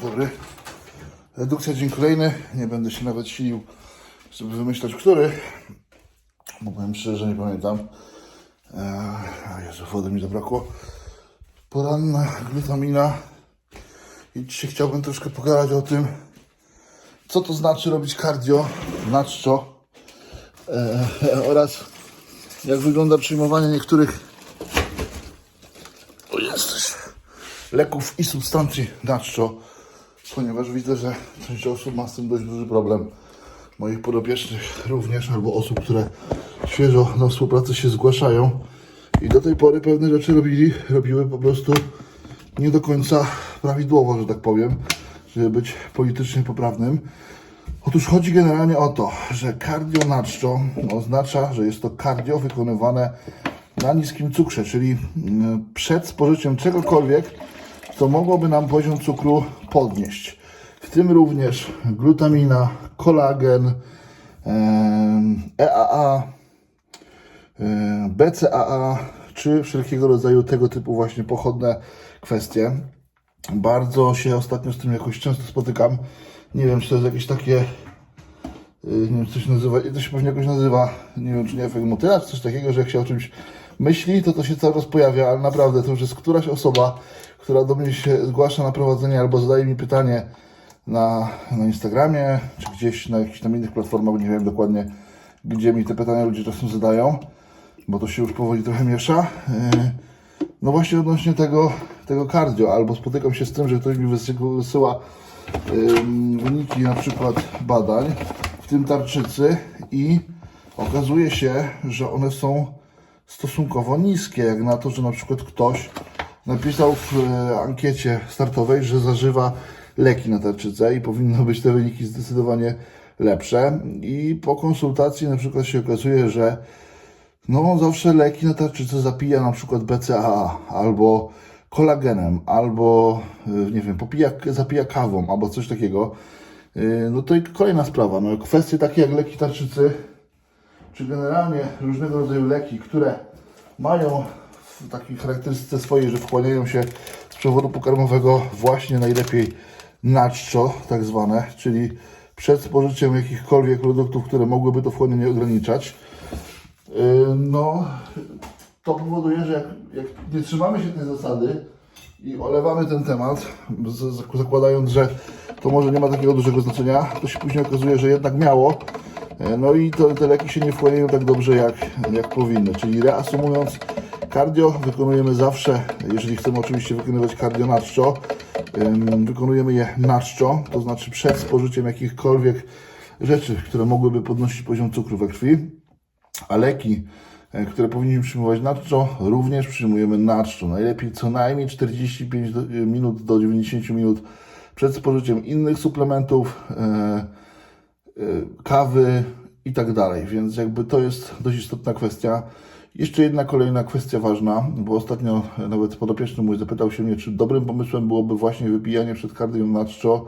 dobry. Redukcja dzień kolejny. Nie będę się nawet silił, żeby wymyślać, który. Bo powiem szczerze, nie pamiętam. Eee, Jezu, wody mi zabrakło. Poranna glutamina. I dzisiaj chciałbym troszkę pogadać o tym, co to znaczy robić cardio na czczo eee, oraz jak wygląda przyjmowanie niektórych o jesteś leków i substancji na czczo, ponieważ widzę, że część osób ma z tym dość duży problem. Moich podopiecznych również, albo osób, które świeżo do współpracy się zgłaszają i do tej pory pewne rzeczy robili, robiły po prostu nie do końca prawidłowo, że tak powiem, żeby być politycznie poprawnym. Otóż chodzi generalnie o to, że cardio na czczo oznacza, że jest to cardio wykonywane na niskim cukrze, czyli mm, przed spożyciem czegokolwiek, co mogłoby nam poziom cukru podnieść. W tym również glutamina, kolagen, EAA, e, BCAA, czy wszelkiego rodzaju tego typu właśnie pochodne kwestie. Bardzo się ostatnio z tym jakoś często spotykam. Nie wiem, czy to jest jakieś takie y, nie wiem, co się nazywa, to się pewnie jakoś nazywa, nie wiem, czy nie efekt motyla, czy coś takiego, że jak się o czymś myśli, to to się cały czas pojawia, ale naprawdę to już jest któraś osoba, która do mnie się zgłasza na prowadzenie albo zadaje mi pytanie na, na Instagramie, czy gdzieś na jakichś tam innych platformach, nie wiem dokładnie, gdzie mi te pytania ludzie czasem zadają, bo to się już powoli trochę miesza. Yy, No właśnie odnośnie tego, tego cardio, albo spotykam się z tym, że ktoś mi wysyła, wyniki na przykład badań, w tym tarczycy i okazuje się, że one są stosunkowo niskie, jak na to, że na przykład ktoś napisał w e, ankiecie startowej, że zażywa leki na tarczycę i powinno być te wyniki zdecydowanie lepsze i po konsultacji na przykład się okazuje, że no zawsze leki na tarczycę zapija na przykład BCAA albo kolagenem, albo y, nie wiem, popija, zapija kawą, albo coś takiego. Y, No to i kolejna sprawa. No, kwestie takie jak leki tarczycy, czy generalnie różnego rodzaju leki, które mają takiej charakterystyce swojej, że wchłaniają się z przewodu pokarmowego właśnie najlepiej na czczo, tak zwane, czyli przed spożyciem jakichkolwiek produktów, które mogłyby to wchłanianie ograniczać. Yy, no, to powoduje, że jak, jak nie trzymamy się tej zasady i olewamy ten temat, zakładając, że to może nie ma takiego dużego znaczenia, to się później okazuje, że jednak miało. Yy, No i to, te leki się nie wchłaniają tak dobrze, jak, jak powinny. Czyli reasumując, cardio wykonujemy zawsze, jeżeli chcemy oczywiście wykonywać cardio na czczo, wykonujemy je na czczo, to znaczy przed spożyciem jakichkolwiek rzeczy, które mogłyby podnosić poziom cukru we krwi a leki, e, które powinniśmy przyjmować na czczo, również przyjmujemy na czczo. Najlepiej co najmniej 45 do, e, minut do 90 minut przed spożyciem innych suplementów, e, e, kawy i tak dalej. Więc jakby to jest dość istotna kwestia. Jeszcze jedna kolejna kwestia ważna, bo ostatnio nawet podopieczny mój zapytał się mnie, czy dobrym pomysłem byłoby właśnie wypijanie przed kardium na czczo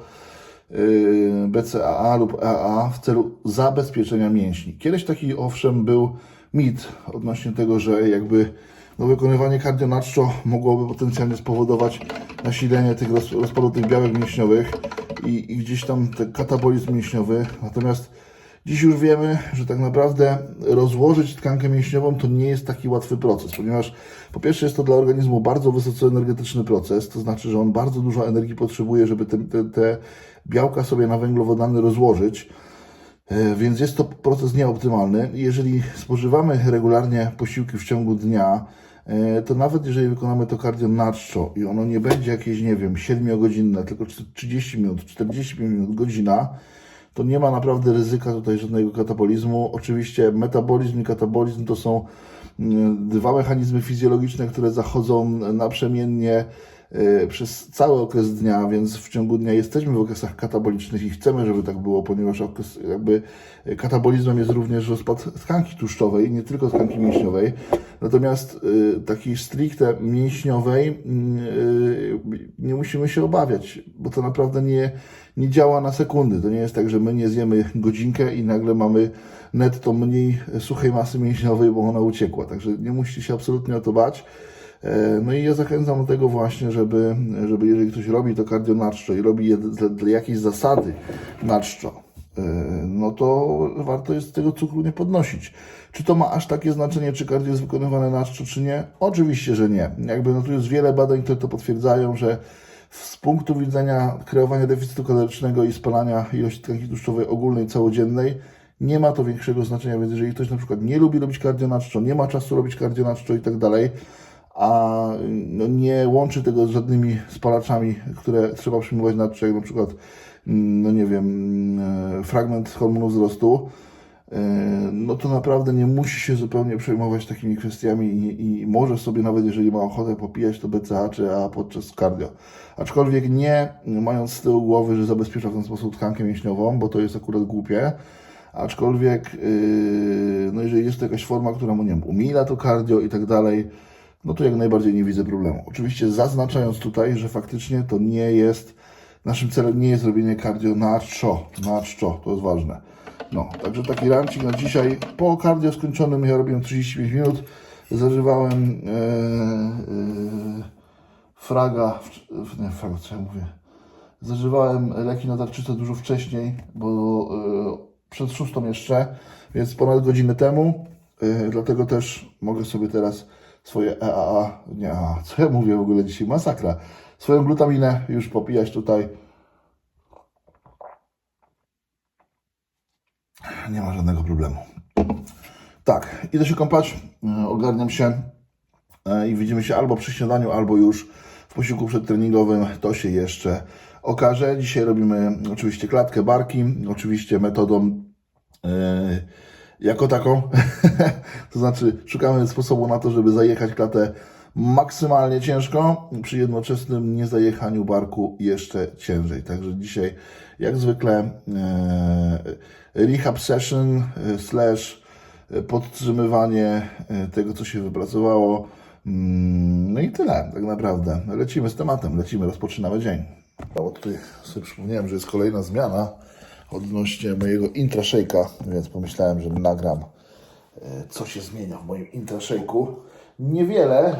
yy, BCAA lub AA w celu zabezpieczenia mięśni. Kiedyś taki owszem był mit odnośnie tego, że jakby no, wykonywanie cardio na czczo mogłoby potencjalnie spowodować nasilenie tych roz, białek mięśniowych i, i gdzieś tam ten katabolizm mięśniowy. Natomiast dziś już wiemy, że tak naprawdę rozłożyć tkankę mięśniową to nie jest taki łatwy proces, ponieważ po pierwsze jest to dla organizmu bardzo wysoce energetyczny proces, to znaczy, że on bardzo dużo energii potrzebuje, żeby te, te, te białka sobie na węglowodany rozłożyć. E, Więc jest to proces nieoptymalny. Jeżeli spożywamy regularnie posiłki w ciągu dnia, to nawet jeżeli wykonamy to cardio na czczo i ono nie będzie jakieś, nie wiem, 7-godzinne, tylko 30 minut, 45 minut, godzina, to nie ma naprawdę ryzyka tutaj żadnego katabolizmu. Oczywiście metabolizm i katabolizm to są mm, dwa mechanizmy fizjologiczne, które zachodzą naprzemiennie e, przez cały okres dnia, więc w ciągu dnia jesteśmy w okresach katabolicznych i chcemy, żeby tak było, ponieważ okres, jakby e, katabolizmem jest również rozpad tkanki tłuszczowej, nie tylko tkanki mięśniowej. Natomiast y, takiej stricte mięśniowej y, nie musimy się obawiać, bo to naprawdę nie, nie działa na sekundy. To nie jest tak, że my nie zjemy godzinkę i nagle mamy netto mniej suchej masy mięśniowej, bo ona uciekła. Także nie musicie się absolutnie o to bać. E, No i ja zachęcam do tego właśnie, żeby, żeby jeżeli ktoś robi to cardio na czczo i robi je dla, dla jakiejś zasady na czczo, e, no to warto jest tego cukru nie podnosić. Czy to ma aż takie znaczenie, czy cardio jest wykonywane na czczo, czy nie? Oczywiście, że nie. Jakby no tu jest wiele badań, które to potwierdzają, że z punktu widzenia kreowania deficytu kalorycznego i spalania ilości tkanki tłuszczowej ogólnej, całodziennej, nie ma to większego znaczenia, więc jeżeli ktoś na przykład nie lubi robić cardio na czczo, nie ma czasu robić cardio na czczo i tak dalej, a no, nie łączy tego z żadnymi spalaczami, które trzeba przyjmować na jak na przykład, mm, no nie wiem, mm, fragment hormonu wzrostu, e, no to naprawdę nie musi się zupełnie przejmować takimi kwestiami i, i może sobie nawet, jeżeli ma ochotę popijać to BCA czy A podczas cardio. Aczkolwiek nie mając z tyłu głowy, że zabezpiecza w ten sposób tkankę mięśniową, bo to jest akurat głupie, aczkolwiek yy, no jeżeli jest to jakaś forma, która mu nie wiem, umila to cardio i tak dalej, no to jak najbardziej nie widzę problemu. Oczywiście zaznaczając tutaj, że faktycznie to nie jest, naszym celem nie jest robienie cardio na czczo, na czczo, to jest ważne. No, także taki rancik na dzisiaj. Po cardio skończonym ja robiłem 35 minut, zażywałem e, e, fraga, w- nie fraga, co ja mówię, zażywałem leki na tarczycę dużo wcześniej, bo e, przed szóstą jeszcze, więc ponad godzinę temu, e, dlatego też mogę sobie teraz swoje EAA, nie co ja mówię w ogóle dzisiaj, masakra, swoją glutaminę już popijać tutaj. Nie ma żadnego problemu. Tak, idę się kąpać, e, ogarniam się e, i widzimy się albo przy śniadaniu, albo już w posiłku przedtreningowym. To się jeszcze okaże. Dzisiaj robimy oczywiście klatkę barki, oczywiście metodą e, jako taką. to znaczy szukamy sposobu na to, żeby zajechać klatę maksymalnie ciężko, przy jednoczesnym niezajechaniu barku jeszcze ciężej. Także dzisiaj jak zwykle e, rehab session e, slash podtrzymywanie e, tego, co się wypracowało. Mm, No i tyle, tak naprawdę. Lecimy z tematem, lecimy, rozpoczynamy dzień. Bo tutaj sobie przypomniałem, że jest kolejna zmiana odnośnie mojego intrashake'a, więc pomyślałem, że nagram, e, co się zmienia w moim intrashake'u. Niewiele,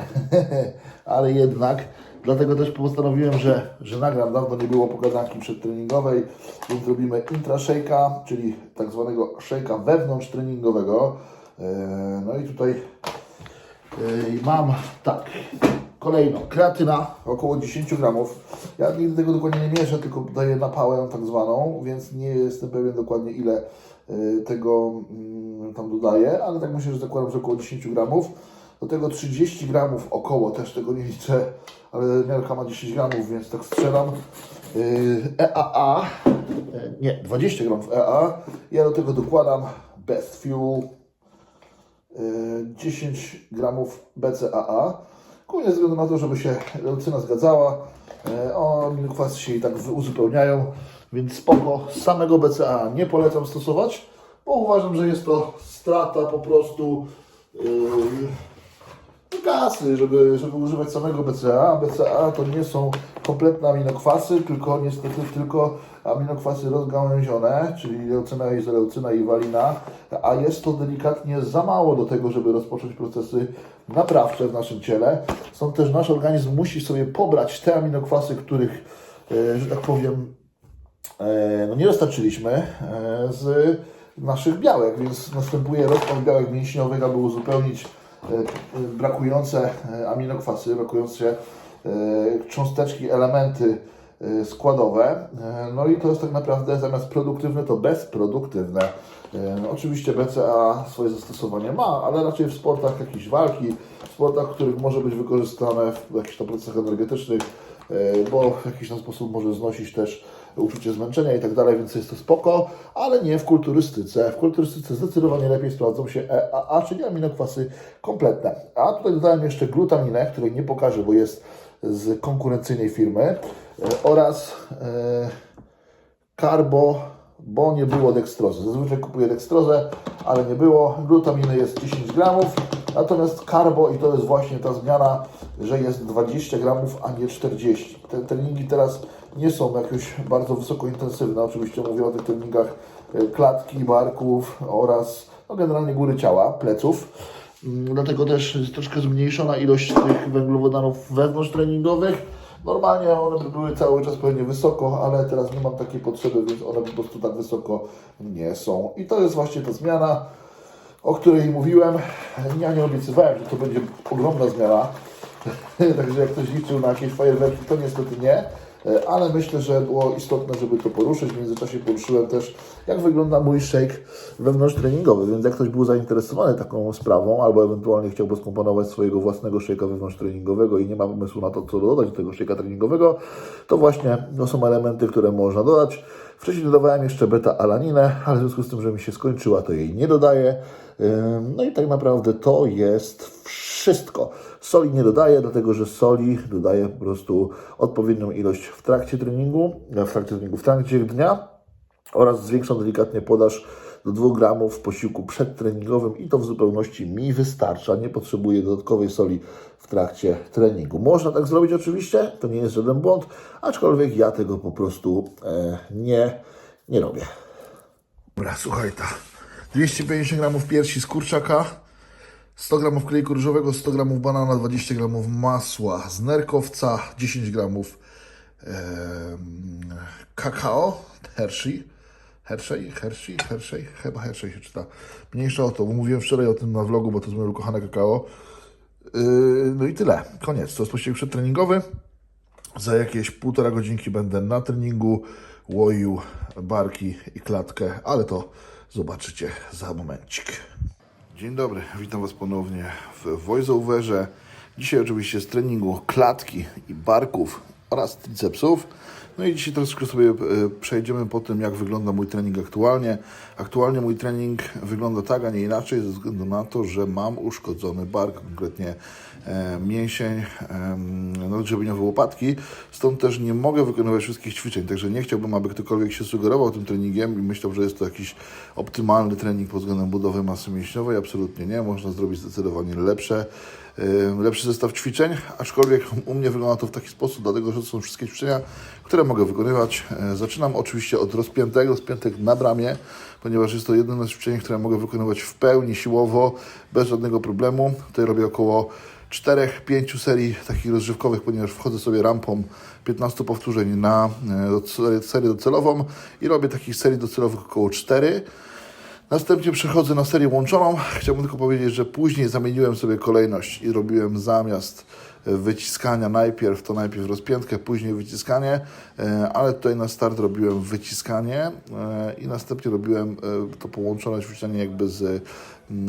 ale jednak. Dlatego też postanowiłem, że, że nagram. Dawno nie było pokazanki przedtreningowej, więc robimy intrashake'a, czyli tak zwanego shake'a wewnątrz treningowego. E, No i tutaj Yy, mam tak, kolejno, kreatyna około 10 gramów. Ja nigdy tego dokładnie nie mierzę, tylko daję napałę tak zwaną, więc nie jestem pewien dokładnie ile yy, tego mm, tam dodaję, ale tak myślę, że zakładam, że około 10 gramów. Do tego 30 gramów około, też tego nie liczę, ale miarka ma 10 gramów, więc tak strzelam. Yy, EAA, nie, 20 gramów EAA. Ja do tego dokładam Best Fuel, 10 gramów BCAA. Głównie ze względu na to, żeby się leucyna zgadzała. E, O, aminokwasy się i tak uzupełniają, więc spoko. Samego BCAA nie polecam stosować, bo uważam, że jest to strata po prostu yy, kasy, żeby, żeby używać samego BCA. BCA to nie są kompletne aminokwasy, tylko niestety tylko aminokwasy rozgałęzione, czyli leucyna, izoleucyna i walina, a jest to delikatnie za mało do tego, żeby rozpocząć procesy naprawcze w naszym ciele. Stąd też nasz organizm musi sobie pobrać te aminokwasy, których, e, że tak powiem, e, no nie dostarczyliśmy e, z naszych białek, więc następuje rozpad białek mięśniowych, aby uzupełnić brakujące aminokwasy, brakujące cząsteczki, elementy e, składowe. E, No i to jest tak naprawdę zamiast produktywne, to bezproduktywne. E, No, oczywiście BCA swoje zastosowanie ma, ale raczej w sportach jakichś walki, w sportach, w których może być wykorzystane w jakichś tam procesach energetycznych, e, bo w jakiś tam sposób może znosić też uczucie zmęczenia i tak dalej, więc jest to spoko, ale nie w kulturystyce. W kulturystyce zdecydowanie lepiej sprawdzą się EAA, czyli aminokwasy kompletne. A tutaj dodałem jeszcze glutaminę, której nie pokażę, bo jest z konkurencyjnej firmy e, oraz e, karbo, bo nie było dekstrozy. Zazwyczaj kupuję dekstrozę, ale nie było. Glutaminy jest 10 gramów, natomiast karbo i to jest właśnie ta zmiana, że jest 20 gramów, a nie 40. Te treningi teraz nie są jakoś bardzo wysoko intensywne. Oczywiście mówię o tych treningach e, klatki, barków oraz no generalnie góry ciała, pleców. Mm, Dlatego też jest troszkę zmniejszona ilość tych węglowodanów wewnątrz-treningowych. Normalnie one by były cały czas pewnie wysoko, ale teraz nie mam takiej potrzeby, więc one po prostu tak wysoko nie są. I to jest właśnie ta zmiana, o której mówiłem. Ja nie obiecywałem, że to będzie ogromna zmiana. Także jak ktoś liczył na jakieś fajerwerki, to niestety nie. E, Ale myślę, że było istotne, żeby to poruszyć. W międzyczasie poruszyłem też, jak wygląda mój shake wewnątrz treningowy. Więc jak ktoś był zainteresowany taką sprawą, albo ewentualnie chciałby skomponować swojego własnego shake'a wewnątrz treningowego i nie ma pomysłu na to, co dodać do tego shake'a treningowego, to właśnie to są elementy, które można dodać. Wcześniej dodawałem jeszcze beta-alaninę, ale w związku z tym, że mi się skończyła, to jej nie dodaję. No i tak naprawdę to jest wszystko. Soli nie dodaję, dlatego że soli dodaję po prostu odpowiednią ilość w trakcie treningu, w trakcie treningu, w trakcie dnia oraz zwiększam delikatnie podaż do 2 gramów w posiłku przedtreningowym i to w zupełności mi wystarcza. Nie potrzebuję dodatkowej soli w trakcie treningu. Można tak zrobić oczywiście, to nie jest żaden błąd, aczkolwiek ja tego po prostu e, nie, nie robię. Dobra, słuchaj ta. 250 gramów piersi z kurczaka, 100 gramów klejku ryżowego, 100 gramów banana, 20 gramów masła z nerkowca, 10 gramów kakao, Hershey, Hershey, Hershey, Hershey, chyba Hershey się czyta. Mniejsza o to, bo mówiłem wczoraj o tym na vlogu, bo to jest moje ukochane kakao. Yy, no i tyle, koniec. To jest posiłek przedtreningowy. Za jakieś półtora godzinki będę na treningu łoił barki i klatkę, ale to zobaczycie za momencik. Dzień dobry, witam Was ponownie w voiceoverze. Dzisiaj oczywiście z treningu klatki i barków oraz tricepsów. No i dzisiaj troszkę sobie e, przejdziemy po tym, jak wygląda mój trening aktualnie. Aktualnie mój trening wygląda tak, a nie inaczej, ze względu na to, że mam uszkodzony bark, konkretnie e, mięsień nadgrzebeniowy łopatki. Stąd też nie mogę wykonywać wszystkich ćwiczeń, także nie chciałbym, aby ktokolwiek się sugerował tym treningiem i myślał, że jest to jakiś optymalny trening pod względem budowy masy mięśniowej. Absolutnie nie. Można zrobić zdecydowanie lepsze lepszy zestaw ćwiczeń, aczkolwiek u mnie wygląda to w taki sposób, dlatego że to są wszystkie ćwiczenia, które mogę wykonywać. E, Zaczynam oczywiście od rozpiętego, rozpiętek na bramie, ponieważ jest to jedyne ćwiczenie, które mogę wykonywać w pełni siłowo, bez żadnego problemu. Tutaj robię około 4-5 serii takich rozgrzewkowych, ponieważ wchodzę sobie rampą 15 powtórzeń na e, serię docelową i robię takich serii docelowych około 4. Następnie przechodzę na serię łączoną. Chciałbym tylko powiedzieć, że później zamieniłem sobie kolejność i robiłem zamiast wyciskania najpierw to najpierw rozpiętkę, później wyciskanie, e, ale tutaj na start robiłem wyciskanie e, i następnie robiłem e, to połączone ćwiczenie jakby z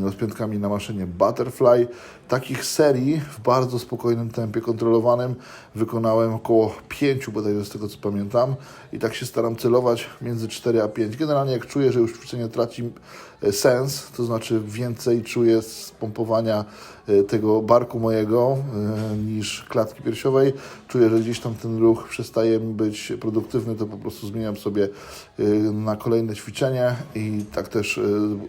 rozpiętkami na maszynie Butterfly. Takich serii w bardzo spokojnym tempie kontrolowanym wykonałem około 5 bodajże z tego co pamiętam i tak się staram celować między 4 a 5. Generalnie jak czuję, że już ćwiczenie traci sens, to znaczy więcej czuję z pompowania e, tego barku mojego e, niż klatki piersiowej, czuję, że gdzieś tam ten ruch przestaje być produktywny, to po prostu zmieniam sobie e, na kolejne ćwiczenie i tak też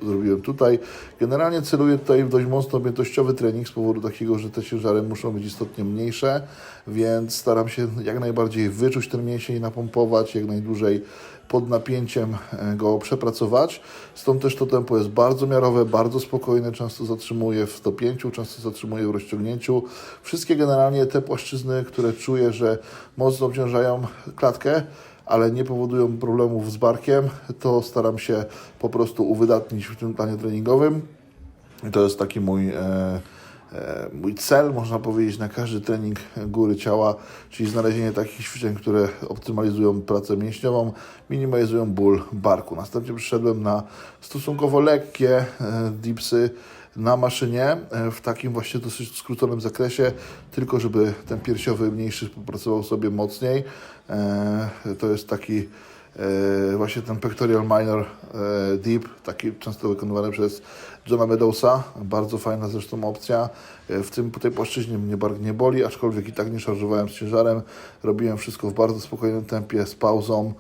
zrobiłem tutaj. Generalnie celuję tutaj w dość mocno objętościowy trening z powodu takiego, że te ciężary muszą być istotnie mniejsze, więc staram się jak najbardziej wyczuć ten mięsień, napompować, jak najdłużej pod napięciem e, go przepracować. Stąd też to tempo jest bardzo miarowe, bardzo spokojne, często zatrzymuję w 105, często zatrzymuję w rozciągnięciu. Wszystkie generalnie te płaszczyzny, które czuję, że mocno obciążają klatkę, ale nie powodują problemów z barkiem, to staram się po prostu uwydatnić w tym planie treningowym. I to jest taki mój, e, mój cel, można powiedzieć, na każdy trening góry ciała, czyli znalezienie takich ćwiczeń, które optymalizują pracę mięśniową, minimalizują ból barku. Następnie przyszedłem na stosunkowo lekkie e, dipsy na maszynie e, w takim właśnie dosyć skróconym zakresie, tylko żeby ten piersiowy mniejszy popracował sobie mocniej. E, To jest taki E, właśnie ten pectoral minor e, deep, taki często wykonywany przez Johna Meadowsa, bardzo fajna zresztą opcja. E, w tym, po tej płaszczyźnie mnie bark nie boli, aczkolwiek i tak nie szarżowałem z ciężarem. Robiłem wszystko w bardzo spokojnym tempie, z pauzą,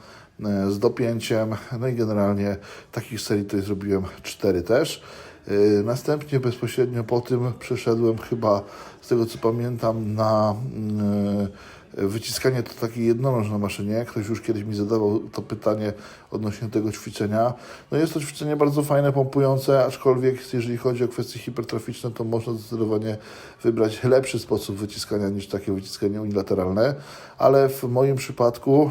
e, z dopięciem, no i generalnie takich serii tutaj zrobiłem cztery też. E, Następnie bezpośrednio po tym przeszedłem chyba, z tego co pamiętam, na mm, Wyciskanie to takie jednonoż na maszynie. Ktoś już kiedyś mi zadawał to pytanie odnośnie tego ćwiczenia. No jest to ćwiczenie bardzo fajne, pompujące, aczkolwiek jeżeli chodzi o kwestie hipertroficzne, to można zdecydowanie wybrać lepszy sposób wyciskania niż takie wyciskanie unilateralne, ale w moim przypadku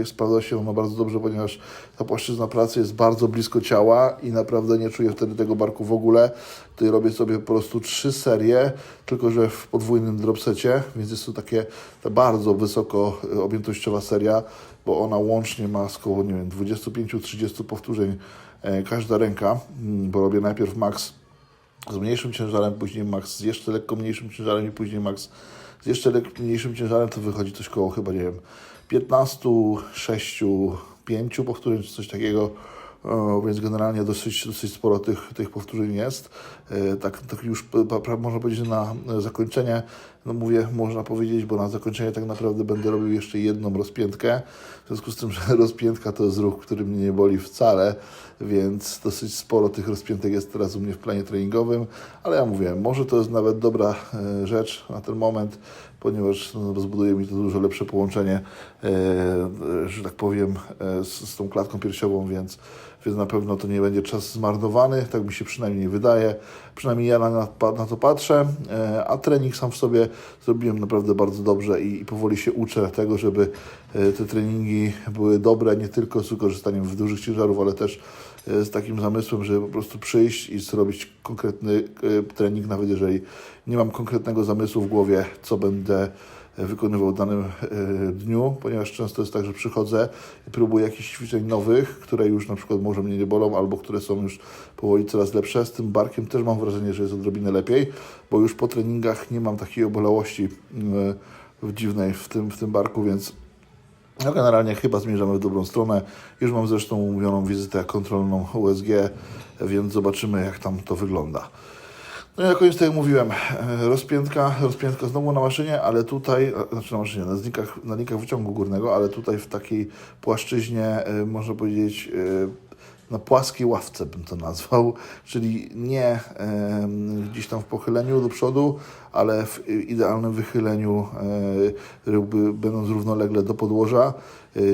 e, sprawdza się ono bardzo dobrze, ponieważ ta płaszczyzna pracy jest bardzo blisko ciała i naprawdę nie czuję wtedy tego barku w ogóle. Tutaj robię sobie po prostu trzy serie, tylko że w podwójnym dropsecie, więc jest to takie ta bardzo wysoko e, objętościowa seria, bo ona łącznie ma około, nie wiem, 25-30 powtórzeń e, każda ręka, mm, bo robię najpierw max z mniejszym ciężarem, później max z jeszcze lekko mniejszym ciężarem i później max z jeszcze lek- mniejszym ciężarem, to wychodzi coś koło chyba, nie wiem, 15, 6, 5 powtórzeń czy coś takiego. Więc generalnie dosyć, dosyć sporo tych, tych powtórzeń jest. E, Tak, tak już można powiedzieć na zakończenie, no mówię, można powiedzieć, bo na zakończenie tak naprawdę będę robił jeszcze jedną rozpiętkę. W związku z tym, że rozpiętka to jest ruch, który mnie nie boli wcale, więc dosyć sporo tych rozpiętek jest teraz u mnie w planie treningowym, ale ja mówię, może to jest nawet dobra e, rzecz na ten moment, ponieważ no, rozbuduje mi to dużo lepsze połączenie, e, że tak powiem, z, z tą klatką piersiową, więc, więc na pewno to nie będzie czas zmarnowany, tak mi się przynajmniej wydaje. Przynajmniej ja na, na, to patrzę, e, a trening sam w sobie zrobiłem naprawdę bardzo dobrze i, i powoli się uczę tego, żeby e, te treningi były dobre, nie tylko z wykorzystaniem w dużych ciężarów, ale też e, z takim zamysłem, żeby po prostu przyjść i zrobić konkretny trening, nawet jeżeli nie mam konkretnego zamysłu w głowie, co będę wykonywał w danym e, dniu, ponieważ często jest tak, że przychodzę i próbuję jakichś ćwiczeń nowych, które już na przykład może mnie nie bolą, albo które są już powoli coraz lepsze. Z tym barkiem też mam wrażenie, że jest odrobinę lepiej, bo już po treningach nie mam takiej obolałości e, w dziwnej w tym, w tym barku, więc no generalnie chyba zmierzamy w dobrą stronę. Już mam zresztą umówioną wizytę kontrolną USG, więc zobaczymy jak tam to wygląda. No i na koniec, tak jak mówiłem, e, rozpiętka, rozpiętka znowu na maszynie, ale tutaj, e, znaczy na maszynie, na linkach, na linkach wyciągu górnego, ale tutaj w takiej płaszczyźnie, e, można powiedzieć, na płaskiej ławce bym to nazwał, czyli nie gdzieś tam w pochyleniu do przodu, ale w idealnym wychyleniu, jakby będąc równolegle do podłoża.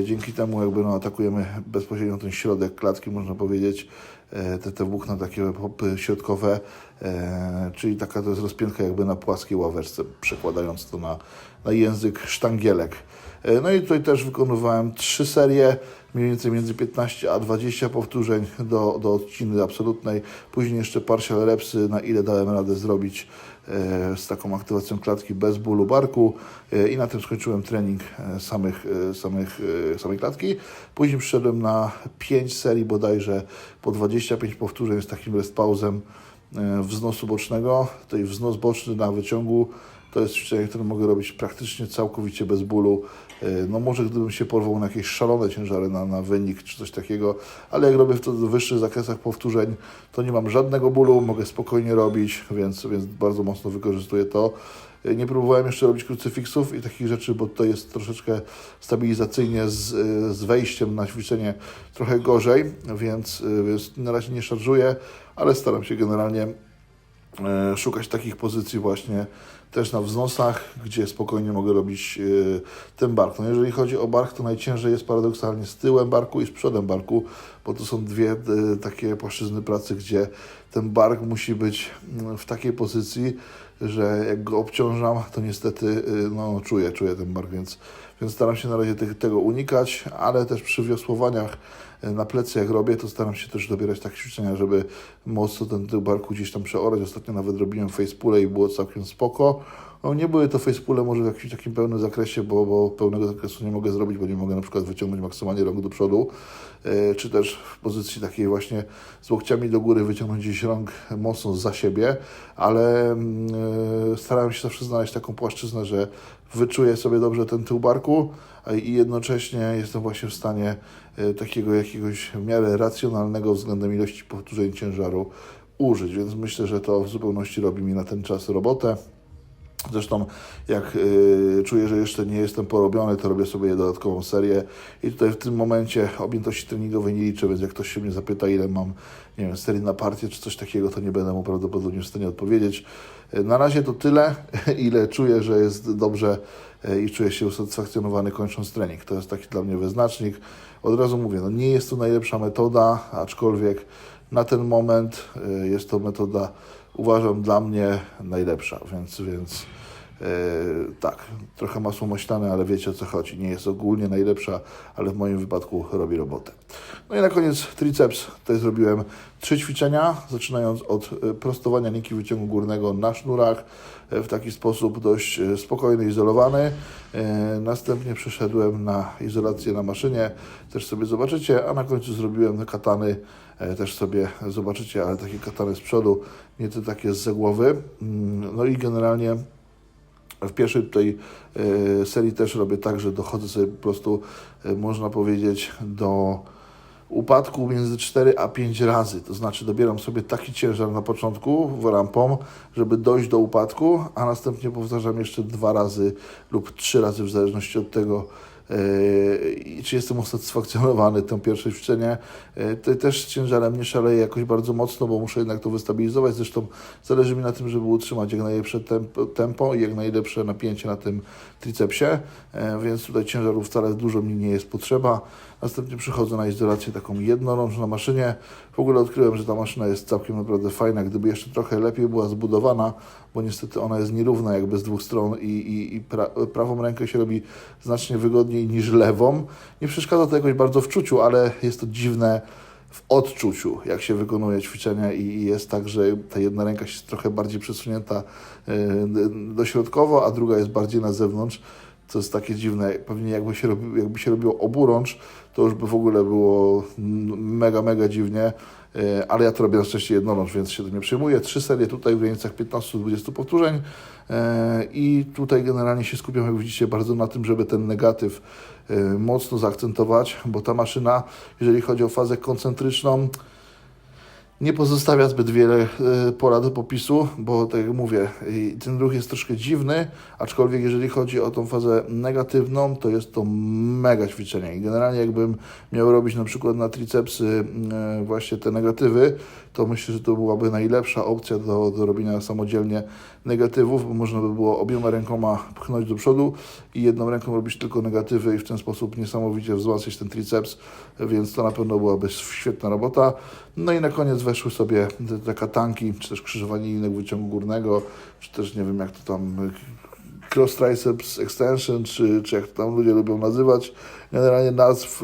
Dzięki temu jakby no, atakujemy bezpośrednio ten środek klatki, można powiedzieć, te, te włókna takie środkowe, e, czyli taka to jest rozpiętka jakby na płaskiej ławeczce, przekładając to na, na język sztangielek. E, No i tutaj też wykonywałem trzy serie, mniej więcej między 15 a 20 powtórzeń do, do odciny absolutnej. Później jeszcze partial repsy, na ile dałem radę zrobić e, z taką aktywacją klatki bez bólu barku e, i na tym skończyłem trening e, samych, e, samych, e, samej klatki. Później przyszedłem na 5 serii bodajże po 25 powtórzeń z takim rest pauzem e, wznosu bocznego. Tutaj wznos boczny na wyciągu to jest ćwiczenie, które mogę robić praktycznie całkowicie bez bólu. E, No może gdybym się porwał na jakieś szalone ciężary na, na wynik czy coś takiego, ale jak robię w to wyższych zakresach powtórzeń, to nie mam żadnego bólu, mogę spokojnie robić, więc, więc bardzo mocno wykorzystuję to. E, Nie próbowałem jeszcze robić krucyfiksów i takich rzeczy, bo to jest troszeczkę stabilizacyjnie z, e, z wejściem na ćwiczenie trochę gorzej, więc, więc na razie nie szarżuję, ale staram się generalnie szukać takich pozycji właśnie też na wznosach, gdzie spokojnie mogę robić e, ten bark. No jeżeli chodzi o bark, to najciężej jest paradoksalnie z tyłem barku i z przodem barku, bo to są dwie e, takie płaszczyzny pracy, gdzie ten bark musi być mm, w takiej pozycji, że jak go obciążam, to niestety e, no, czuję, czuję ten bark, więc, więc staram się na razie te, tego unikać, ale też przy wiosłowaniach na plecy jak robię, to staram się też dobierać takie ćwiczenia, żeby mocno ten tył barku gdzieś tam przeorać. Ostatnio nawet robiłem facepule i było całkiem spoko. No, nie były to facepule może w jakimś takim pełnym zakresie, bo, bo pełnego zakresu nie mogę zrobić, bo nie mogę na przykład wyciągnąć maksymalnie rąk do przodu, e, czy też w pozycji takiej właśnie z łokciami do góry wyciągnąć gdzieś rąk mocno za siebie, ale e, starałem się zawsze znaleźć taką płaszczyznę, że wyczuję sobie dobrze ten tył barku i jednocześnie jestem właśnie w stanie e, takiego jakiegoś w miarę racjonalnego względem ilości powtórzeń ciężaru użyć, więc myślę, że to w zupełności robi mi na ten czas robotę. Zresztą jak y, czuję, że jeszcze nie jestem porobiony, to robię sobie dodatkową serię i tutaj w tym momencie objętości treningowej nie liczę, więc jak ktoś się mnie zapyta, ile mam, nie wiem, serii na partię czy coś takiego, to nie będę mu prawdopodobnie w stanie odpowiedzieć. Y, Na razie to tyle, ile czuję, że jest dobrze i czuję się usatysfakcjonowany kończąc trening. To jest taki dla mnie wyznacznik. Od razu mówię, no nie jest to najlepsza metoda, aczkolwiek na ten moment e, jest to metoda, uważam, dla mnie najlepsza, więc, więc e, tak, trochę masło maślane, ale wiecie o co chodzi. Nie jest ogólnie najlepsza, ale w moim wypadku robi robotę. No i na koniec triceps. Tutaj zrobiłem trzy ćwiczenia, zaczynając od e, prostowania linki wyciągu górnego na sznurach e, w taki sposób dość e, spokojny, izolowany. Następnie przeszedłem na izolację na maszynie, też sobie zobaczycie, a na końcu zrobiłem katany, też sobie zobaczycie, ale takie katany z przodu, nie te takie z głowy. Mm, No i generalnie w pierwszej tutaj e, serii też robię tak, że dochodzę sobie po prostu, e, można powiedzieć, do upadku między 4 a 5 razy. To znaczy dobieram sobie taki ciężar na początku rampą, żeby dojść do upadku, a następnie powtarzam jeszcze dwa razy lub trzy razy w zależności od tego, i czy jestem usatysfakcjonowany tym pierwsze ćwiczenie. E, To też ciężarem nie szaleję jakoś bardzo mocno, bo muszę jednak to wystabilizować. Zresztą zależy mi na tym, żeby utrzymać jak najlepsze tempo, tempo i jak najlepsze napięcie na tym tricepsie, e, więc tutaj ciężarów wcale dużo mi nie jest potrzeba. Następnie przychodzę na izolację taką jednorączną na maszynie. W ogóle odkryłem, że ta maszyna jest całkiem naprawdę fajna. Gdyby jeszcze trochę lepiej była zbudowana, bo niestety ona jest nierówna jakby z dwóch stron i, i, i pra, prawą rękę się robi znacznie wygodniej niż lewą. Nie przeszkadza to jakoś bardzo w czuciu, ale jest to dziwne w odczuciu, jak się wykonuje ćwiczenia i i jest tak, że ta jedna ręka jest trochę bardziej przesunięta e, dośrodkowo, a druga jest bardziej na zewnątrz, co jest takie dziwne. Pewnie jakby się, robi, jakby się robiło oburącz, to już by w ogóle było mega, mega dziwnie, e, ale ja to robię na szczęście jednorącz, więc się tym nie przejmuję. Trzy serie tutaj w granicach 15-20 powtórzeń e, i tutaj generalnie się skupiam, jak widzicie, bardzo na tym, żeby ten negatyw e, mocno zaakcentować, bo ta maszyna, jeżeli chodzi o fazę koncentryczną, nie pozostawia zbyt wiele e, pora do popisu, bo tak jak mówię, ten ruch jest troszkę dziwny, aczkolwiek jeżeli chodzi o tą fazę negatywną, to jest to mega ćwiczenie. I generalnie jakbym miał robić na przykład na tricepsy e, właśnie te negatywy, to myślę, że to byłaby najlepsza opcja do, do robienia samodzielnie negatywów, bo można by było obiema rękoma pchnąć do przodu i jedną ręką robić tylko negatywy i w ten sposób niesamowicie wzmacniać ten triceps, więc to na pewno byłaby świetna robota. No i na koniec weszły sobie te, te katanki, czy też krzyżowanie linek wyciągu górnego, czy też nie wiem jak to tam cross triceps extension, czy, czy jak to tam ludzie lubią nazywać. Generalnie nazw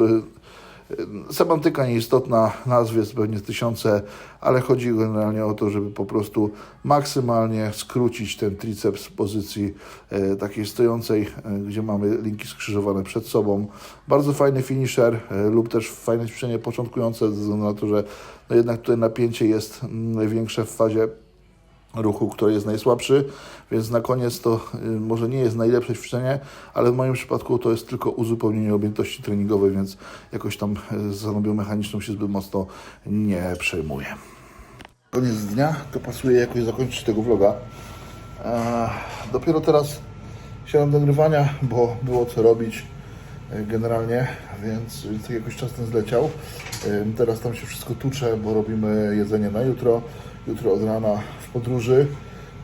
Semantyka nieistotna, nazw jest pewnie tysiące, ale chodzi generalnie o to, żeby po prostu maksymalnie skrócić ten triceps w pozycji e, takiej stojącej, e, gdzie mamy linki skrzyżowane przed sobą. Bardzo fajny finisher e, lub też fajne ćwiczenie początkujące, ze względu na to, że no jednak tutaj napięcie jest mm, największe w fazie ruchu, który jest najsłabszy, więc na koniec to y, może nie jest najlepsze ćwiczenie, ale w moim przypadku to jest tylko uzupełnienie objętości treningowej, więc jakoś tam y, z anatomią mechaniczną się zbyt mocno nie przejmuję. Koniec dnia, to pasuje jakoś zakończyć tego vloga. Eee, dopiero teraz siadam do nagrywania, bo było co robić generalnie, więc, więc jakoś czas ten zleciał. Teraz tam się wszystko tucze, bo robimy jedzenie na jutro. Jutro od rana w podróży.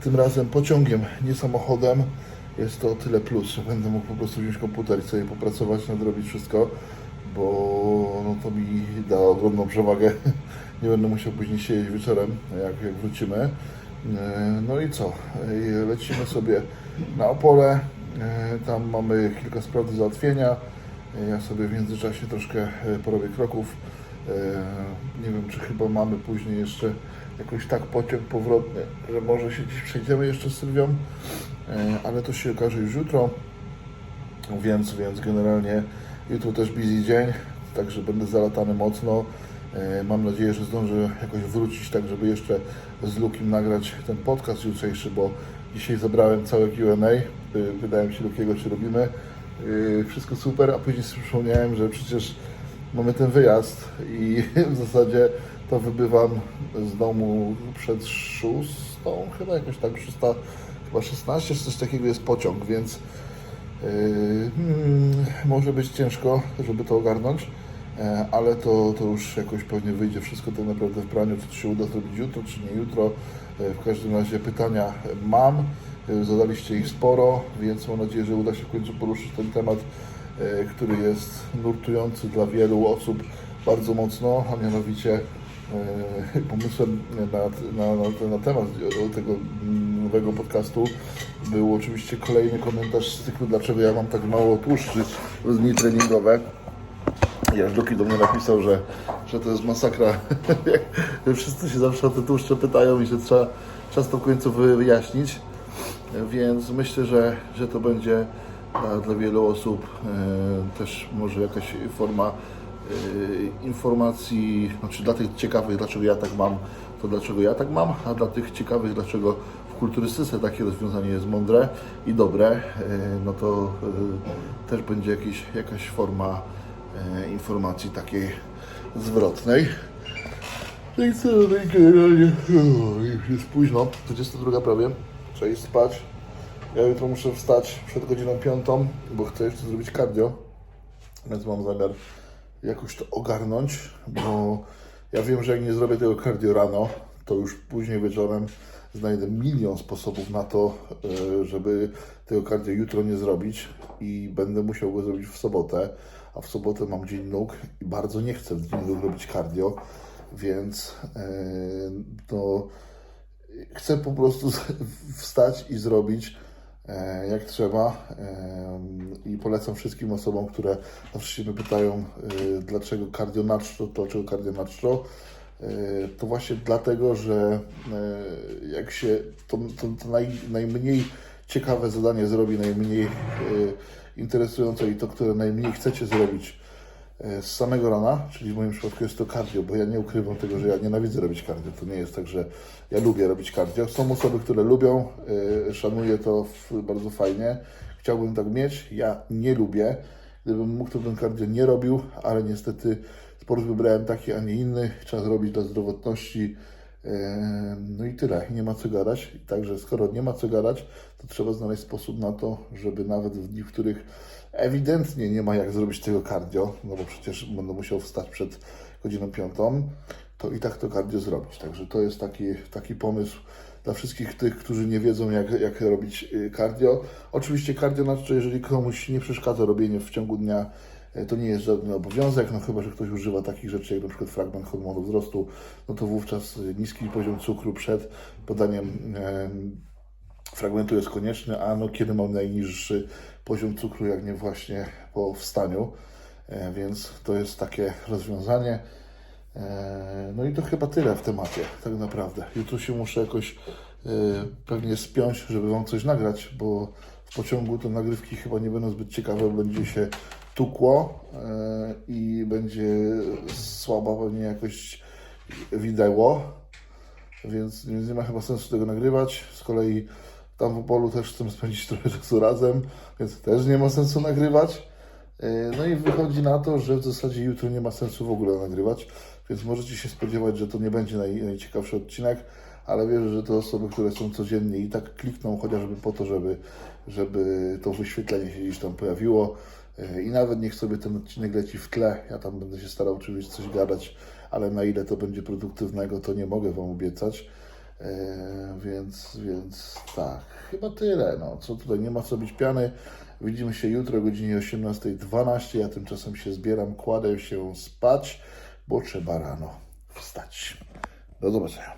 Tym razem pociągiem, nie samochodem. Jest to o tyle plus, że będę mógł po prostu wziąć komputer i sobie popracować, nadrobić wszystko, bo no to mi da ogromną przewagę. Nie będę musiał później siedzieć wieczorem, jak, jak wrócimy. E, No i co? E, Lecimy sobie na Opole. E, Tam mamy kilka spraw do załatwienia. Ja sobie w międzyczasie troszkę e, porobię kroków. E, Nie wiem, czy chyba mamy później jeszcze jakoś tak pociąg powrotny, że może się gdzieś przejdziemy jeszcze z Sylwią, E, ale to się okaże już jutro. Więc, więc generalnie jutro też busy dzień, także będę zalatany mocno. Mam nadzieję, że zdążę jakoś wrócić, tak żeby jeszcze z Lukim nagrać ten podcast jutrzejszy, bo dzisiaj zabrałem całe Q&A. Y, Pytałem się Lukiego, czy robimy. Y, Wszystko super, a później sobie przypomniałem, że przecież mamy ten wyjazd i w zasadzie to wybywam z domu przed szóstą, chyba jakoś tak, szósta, chyba 16, czy coś takiego jest pociąg, więc Yy, hmm, może być ciężko, żeby to ogarnąć, e, ale to, to już jakoś pewnie wyjdzie wszystko tak naprawdę w praniu, czy to się uda zrobić jutro, czy nie jutro. E, W każdym razie pytania mam. E, Zadaliście ich sporo, więc mam nadzieję, że uda się w końcu poruszyć ten temat, e, który jest nurtujący dla wielu osób bardzo mocno, a mianowicie e, pomysłem na, na, na, na temat tego nowego podcastu był oczywiście kolejny komentarz z cyklu Dlaczego ja mam tak mało tłuszczy w dni treningowe. Jażduki do mnie napisał, że, że to jest masakra. wszyscy się zawsze o te tłuszcze pytają i że trzeba czas to w końcu wyjaśnić. Więc myślę, że, że to będzie dla, dla wielu osób e, też może jakaś forma e, informacji, znaczy dla tych ciekawych, dlaczego ja tak mam, to dlaczego ja tak mam, a dla tych ciekawych, dlaczego w kulturystyce takie rozwiązanie jest mądre i dobre, e, no to e, też będzie jakiś, jakaś forma e, informacji takiej zwrotnej. No co, no i generalnie, o, już jest późno, 22 prawie, trzeba spać. Ja jutro muszę wstać przed godziną 5, bo chcę jeszcze zrobić cardio, więc mam zamiar jakoś to ogarnąć, bo ja wiem, że jak nie zrobię tego cardio rano, to już później wieczorem znajdę milion sposobów na to, e, żeby tego cardio jutro nie zrobić i będę musiał go zrobić w sobotę, a w sobotę mam dzień nóg i bardzo nie chcę w dzień nóg robić cardio, więc e, to chcę po prostu wstać i zrobić e, jak trzeba e, i polecam wszystkim osobom, które zawsze się mnie pytają, e, dlaczego cardio na czczo, dlaczego. E, To właśnie dlatego, że jak się to, to, to naj, najmniej ciekawe zadanie zrobi, najmniej interesujące i to, które najmniej chcecie zrobić z samego rana, czyli w moim przypadku jest to cardio, bo ja nie ukrywam tego, że ja nienawidzę robić cardio. To nie jest tak, że ja lubię robić cardio. Są osoby, które lubią, e, szanuję to bardzo fajnie. Chciałbym tak mieć, ja nie lubię. Gdybym mógł, to bym cardio nie robił, ale niestety sport wybrałem taki, a nie inny. Trzeba zrobić dla zdrowotności. E, No i tyle, nie ma co gadać. Także skoro nie ma co gadać, to trzeba znaleźć sposób na to, żeby nawet w dni, w których ewidentnie nie ma jak zrobić tego cardio, no bo przecież będę musiał wstać przed godziną piątą, to i tak to cardio zrobić. Także to jest taki, taki pomysł dla wszystkich tych, którzy nie wiedzą jak, jak robić y, cardio. Oczywiście cardio, znaczy, jeżeli komuś nie przeszkadza robienie w ciągu dnia E, To nie jest żaden obowiązek, no chyba, że ktoś używa takich rzeczy jak na przykład fragment hormonu wzrostu, no to wówczas niski poziom cukru przed podaniem em, fragmentu jest konieczny, a no kiedy mam najniższy poziom cukru, jak nie właśnie po wstaniu, E, więc to jest takie rozwiązanie. E, No i to chyba tyle w temacie, tak naprawdę. Jutro się muszę jakoś e, pewnie spiąć, żeby Wam coś nagrać, bo w pociągu te nagrywki chyba nie będą zbyt ciekawe, będzie się tukło i będzie słaba pewnie jakoś więc, więc nie ma chyba sensu tego nagrywać. Z kolei tam w Opolu też chcemy spędzić trochę czasu razem, więc też nie ma sensu nagrywać. E, No i wychodzi na to, że w zasadzie jutro nie ma sensu w ogóle nagrywać, więc możecie się spodziewać, że to nie będzie naj, najciekawszy odcinek, ale wierzę, że te osoby, które są codziennie i tak klikną chociażby po to, żeby, żeby to wyświetlenie się gdzieś tam pojawiło E, i nawet niech sobie ten odcinek leci w tle, ja tam będę się starał oczywiście coś gadać, ale na ile to będzie produktywnego, to nie mogę Wam obiecać. E, więc, więc tak, chyba tyle. No. Co tutaj, nie ma co być piany. Widzimy się jutro o godzinie 18.12. Ja tymczasem się zbieram, kładę się spać, bo trzeba rano wstać. Do zobaczenia.